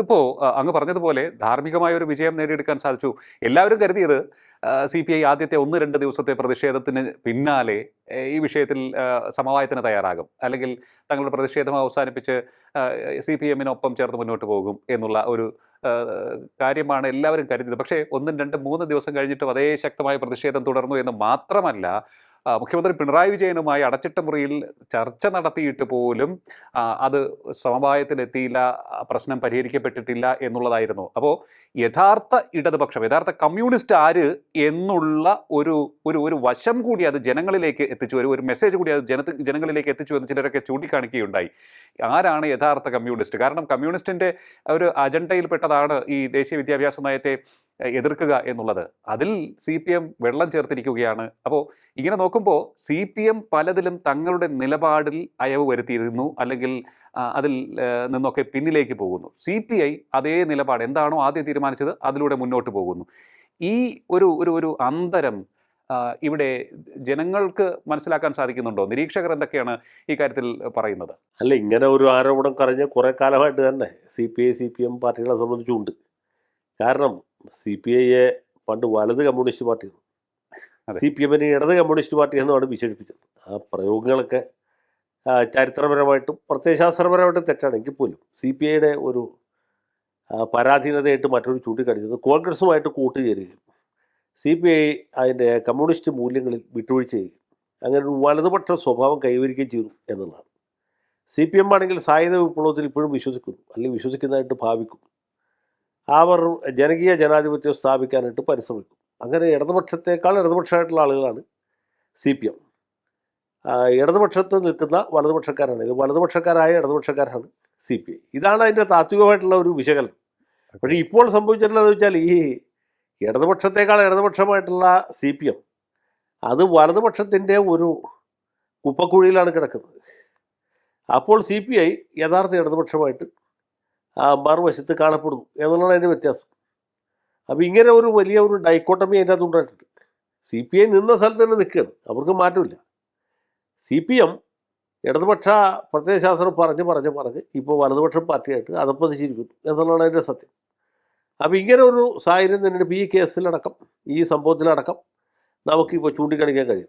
ഇതിപ്പോ ആ, അങ്ങ് പറഞ്ഞതുപോലെ ധാർമ്മികമായ ഒരു വിജയം നേടിയെടുക്കാൻ സാധിച്ചു. എല്ലാവരും കരുതിയത് സി പി ഐ ആദ്യത്തെ ഒന്ന് രണ്ട് ദിവസത്തെ പ്രതിഷേധത്തിന് പിന്നാലെ ഈ വിഷയത്തിൽ സമവായത്തിന് തയ്യാറാകും. അല്ലെങ്കിൽ തങ്ങളുടെ പ്രതിഷേധം അവസാനിപ്പിച്ച് സി പി എമ്മിനൊപ്പം ചേർന്ന് മുന്നോട്ട് പോകും എന്നുള്ള ഒരു കാര്യമാണ് എല്ലാവരും കരുതിയത്. പക്ഷേ ഒന്നും രണ്ടും മൂന്ന് ദിവസം കഴിഞ്ഞിട്ടും അതേ ശക്തമായ പ്രതിഷേധം തുടർന്നു എന്ന് മാത്രമല്ല മുഖ്യമന്ത്രി പിണറായി വിജയനുമായി അടച്ചിട്ട മുറിയിൽ ചർച്ച നടത്തിയിട്ട് പോലും അത് സമവായത്തിലെത്തിയില്ല പ്രശ്നം പരിഹരിക്കപ്പെട്ടിട്ടില്ല എന്നുള്ളതായിരുന്നു. അപ്പോൾ യഥാർത്ഥ ഇടതുപക്ഷം യഥാർത്ഥ കമ്മ്യൂണിസ്റ്റ് ആര് എന്നുള്ള ഒരു ഒരു ഒരു വശം കൂടി അത് ജനങ്ങളിലേക്ക് എത്തിച്ചു ഒരു ഒരു മെസ്സേജ് കൂടി അത് ജനത്തി ജനങ്ങളിലേക്ക് എത്തിച്ചു എന്ന് ചിലരൊക്കെ ചൂണ്ടിക്കാണിക്കുകയുണ്ടായി. ആരാണ് യഥാർത്ഥ കമ്മ്യൂണിസ്റ്റ്? കാരണം കമ്മ്യൂണിസ്റ്റിന്റെ ഒരു അജണ്ടയിൽപ്പെട്ടതാണ് ഈ ദേശീയ വിദ്യാഭ്യാസ നയത്തെ എതിർക്കുക എന്നുള്ളത്. അതിൽ സി പി എം വെള്ളം ചേർത്തിരിക്കുകയാണ്. അപ്പോൾ ഇങ്ങനെ നോക്കുമ്പോൾ സി പി എം പലതിലും തങ്ങളുടെ നിലപാടിൽ അയവ് വരുത്തിയിരുന്നു അല്ലെങ്കിൽ അതിൽ നിന്നൊക്കെ പിന്നിലേക്ക് പോകുന്നു. സി പി ഐ അതേ നിലപാട് എന്താണോ ആദ്യം തീരുമാനിച്ചത് അതിലൂടെ മുന്നോട്ട് പോകുന്നു. ഈ ഒരു ഒരു ഒരു അന്തരം ഇവിടെ ജനങ്ങൾക്ക് മനസ്സിലാക്കാൻ സാധിക്കുന്നുണ്ടോ? നിരീക്ഷകർ എന്തൊക്കെയാണ് ഈ കാര്യത്തിൽ പറയുന്നത്? അല്ല ഇങ്ങനെ ഒരു ആരോപണം കറിഞ്ഞ കുറേ കാലമായിട്ട് തന്നെ C P I C P M പാർട്ടികളെ സംബന്ധിച്ചുണ്ട് കാരണം സി പി ഐയെ പണ്ട് വലത് കമ്മ്യൂണിസ്റ്റ് പാർട്ടിയാണ് എന്ന് സി പി എമ്മിനെ ഇടത് കമ്മ്യൂണിസ്റ്റ് പാർട്ടി എന്നാണ് വിശേഷിപ്പിച്ചത്. ആ പ്രയോഗങ്ങളൊക്കെ ചരിത്രപരമായിട്ടും പ്രത്യയശാസ്ത്രപരമായിട്ടും തെറ്റാണെങ്കിൽ പോലും സി പി ഐയുടെ ഒരു പരാധീനതയായിട്ട് മറ്റൊരു ചൂണ്ടിക്കാണിച്ചത് കോൺഗ്രസുമായിട്ട് കൂട്ടുചേരുകയും സി പി ഐ അതിന്റെ കമ്മ്യൂണിസ്റ്റ് മൂല്യങ്ങളിൽ വിട്ടുവീഴ്ച ചെയ്യുകയും അങ്ങനെ ഒരു വലതുപക്ഷ സ്വഭാവം കൈവരിക്കുകയും ചെയ്തു എന്നുള്ളതാണ്. സി പി എം ആണെങ്കിൽ സായുധ വിപ്ലവത്തിൽ ഇപ്പോഴും വിശ്വസിക്കുന്നു. അല്ലെങ്കിൽ വിശ്വസിക്കുന്നതായിട്ട് ഭാവിക്കും. അവർ ജനകീയ ജനാധിപത്യം സ്ഥാപിക്കാനായിട്ട് പരിശ്രമിക്കും. അങ്ങനെ ഇടതുപക്ഷത്തേക്കാൾ ഇടതുപക്ഷമായിട്ടുള്ള ആളുകളാണ് സി പി എം. ഇടതുപക്ഷത്ത് നിൽക്കുന്ന വലതുപക്ഷക്കാരാണ് വലതുപക്ഷക്കാരായ ഇടതുപക്ഷക്കാരാണ് സി പി ഐ. ഇതാണ് അതിന്റെ താത്വികമായിട്ടുള്ള ഒരു വിശകലനം. പക്ഷേ ഇപ്പോൾ സംഭവിച്ചിട്ടുള്ളതെന്ന് വെച്ചാൽ ഈ ഇടതുപക്ഷത്തേക്കാൾ ഇടതുപക്ഷമായിട്ടുള്ള സി പി എം അത് വലതുപക്ഷത്തിന്റെ ഒരു കുപ്പക്കുഴിയിലാണ് കിടക്കുന്നത്. അപ്പോൾ സി പി ഐ യഥാർത്ഥ ഇടതുപക്ഷമായിട്ട് മറുവശത്ത് കാണപ്പെടുന്നു എന്നുള്ളതാണ് അതിന്റെ വ്യത്യാസം. അപ്പോൾ ഇങ്ങനെ ഒരു വലിയ ഒരു ഡൈക്കോട്ടമി അതിന്റെ അകത്ത് ഉണ്ടായിട്ടുണ്ട്. സി പി ഐ നിന്ന സ്ഥലത്ത് തന്നെ നിൽക്കുകയാണ്. അവർക്ക് മാറ്റമില്ല. സി പി എം ഇടതുപക്ഷ പ്രത്യയശാസ്ത്രം പറഞ്ഞ് പറഞ്ഞ് പറഞ്ഞ് ഇപ്പോൾ വലതുപക്ഷ പാർട്ടിയായിട്ട് അതപ്പതിച്ചിരിക്കുന്നു എന്നുള്ളതാണ് അതിന്റെ സത്യം. അപ്പോൾ ഇങ്ങനെ ഒരു സാഹചര്യം തന്നെയാണ് ഇപ്പോൾ ഈ കേസിലടക്കം ഈ സംഭവത്തിലടക്കം നമുക്കിപ്പോൾ ചൂണ്ടിക്കാണിക്കാൻ കഴിയും